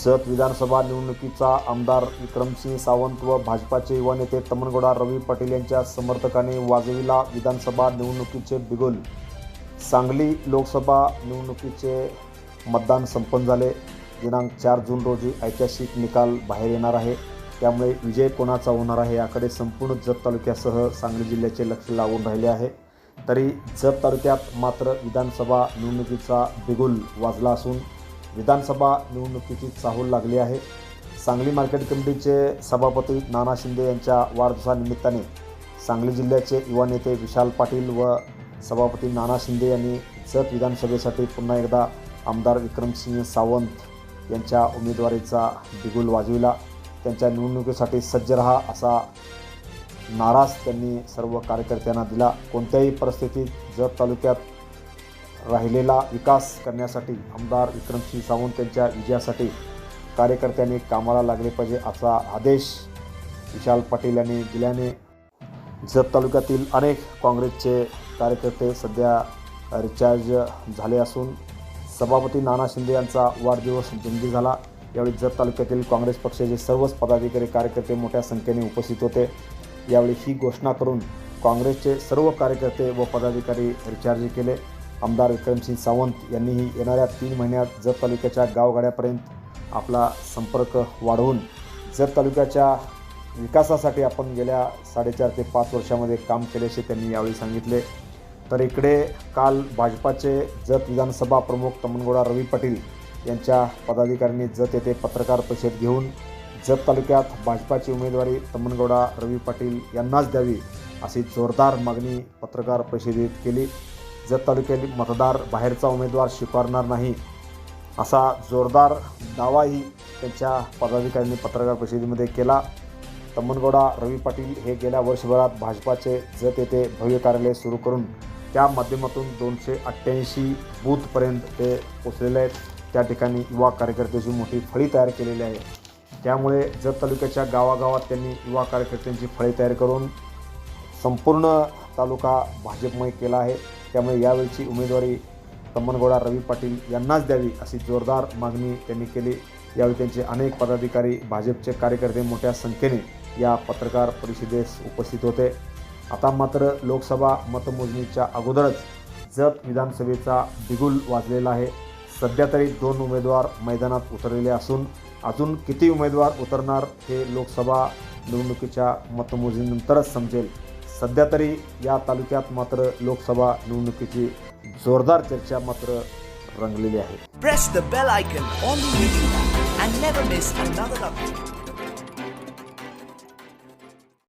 सत विधानसभा निवडणुकीचा आमदार विक्रमसिंह सावंत व भाजपाचे युवा नेते तमनगोडा रवी पाटील यांच्या समर्थकाने वाजविला विधानसभा निवडणुकीचे बिगुल. सांगली लोकसभा निवडणुकीचे मतदान संपन्न झाले. दिनांक चार जून रोजी ऐतिहासिक निकाल बाहेर येणार आहे. त्यामुळे विजय कोणाचा होणार आहे याकडे संपूर्ण जत तालुक्यासह सांगली जिल्ह्याचे लक्ष लागून राहिले आहे. तरी जत तालुक्यात मात्र विधानसभा निवडणुकीचा बिगुल वाजला असून विधानसभा निवडणुकीची चाहूल लागली आहे. सांगली मार्केट कमिटीचे सभापती नाना शिंदे यांच्या वाढदिवसानिमित्ताने सांगली जिल्ह्याचे युवा नेते विशाल पाटील व सभापती नाना शिंदे यांनी जत विधानसभेसाठी पुन्हा एकदा आमदार विक्रमसिंह सावंत यांच्या उमेदवारीचा बिगुल वाजविला. त्यांच्या निवडणुकीसाठी सज्ज रहा असा नाराज त्यांनी सर्व कार्यकर्त्यांना दिला. कोणत्याही परिस्थितीत जत तालुक्यात राहिलेला विकास करण्यासाठी आमदार विक्रमसिंह सावंत यांच्या विजयासाठी कार्यकर्त्यांनी कामाला लागले पाहिजे असा आदेश विशाल पाटील यांनी दिल्याने जत तालुक्यातील अनेक काँग्रेसचे कार्यकर्ते सध्या रिचार्ज झाले असून सभापती नाना शिंदे यांचा वाढदिवस जंगी झाला. यावेळी जत तालुक्यातील काँग्रेस पक्षाचे सर्वच पदाधिकारी कार्यकर्ते मोठ्या संख्येने उपस्थित होते. यावेळी ही घोषणा करून काँग्रेसचे सर्व कार्यकर्ते व पदाधिकारी रिचार्ज केले. आमदार विक्रमसिंग सावंत यांनीही येणाऱ्या तीन महिन्यात जत तालुक्याच्या गावगाड्यापर्यंत आपला संपर्क वाढवून जत तालुक्याच्या विकासासाठी आपण गेल्या साडेचार ते पाच वर्षामध्ये काम केल्याचे त्यांनी यावेळी सांगितले. तर इकडे काल भाजपाचे जत विधानसभा प्रमुख तमनगोडा रवी पाटील यांच्या पदाधिकाऱ्यांनी जत येथे पत्रकार परिषद घेऊन जत तालुक्यात भाजपाची उमेदवारी तमनगौडा रवी पाटील यांनाच द्यावी अशी जोरदार मागणी पत्रकार परिषदेत केली. जत तालुक्यातील मतदार बाहेरचा उमेदवार स्वीकारणार नाही असा जोरदार दावाही त्यांच्या पदाधिकाऱ्यांनी पत्रकार परिषदेमध्ये केला. तम्मनगौडा रवी पाटील हे गेल्या वर्षभरात भाजपाचे जत येथे भव्य कार्यालय सुरू करून त्या माध्यमातून दोनशे अठ्ठ्याऐंशी बूथपर्यंत ते पोचलेले आहेत. त्या ठिकाणी युवा कार्यकर्त्याची मोठी फळी तयार केलेली आहे. त्यामुळे जत तालुक्याच्या गावागावात त्यांनी युवा कार्यकर्त्यांची फळी तयार करून संपूर्ण तालुका भाजपमय केला आहे. त्यामुळे यावेळची उमेदवारी तम्मनगौडा रवी पाटील यांनाच द्यावी अशी जोरदार मागणी त्यांनी केली. यावेळी त्यांचे अनेक पदाधिकारी भाजपचे कार्यकर्ते मोठ्या संख्येने या पत्रकार परिषदेस उपस्थित होते. आता मात्र लोकसभा मतमोजणीच्या अगोदरच जत विधानसभेचा बिगुल वाजलेला आहे. सध्या तरी दोन उमेदवार मैदानात उतरलेले असून अजून किती उमेदवार उतरणार हे लोकसभा निवडणुकीच्या मतमोजणीनंतरच समजेल. सध्या तरी या तालुक्यात मात्र लोकसभा निवडणुकीची जोरदार चर्चा मात्र रंगलेली आहे.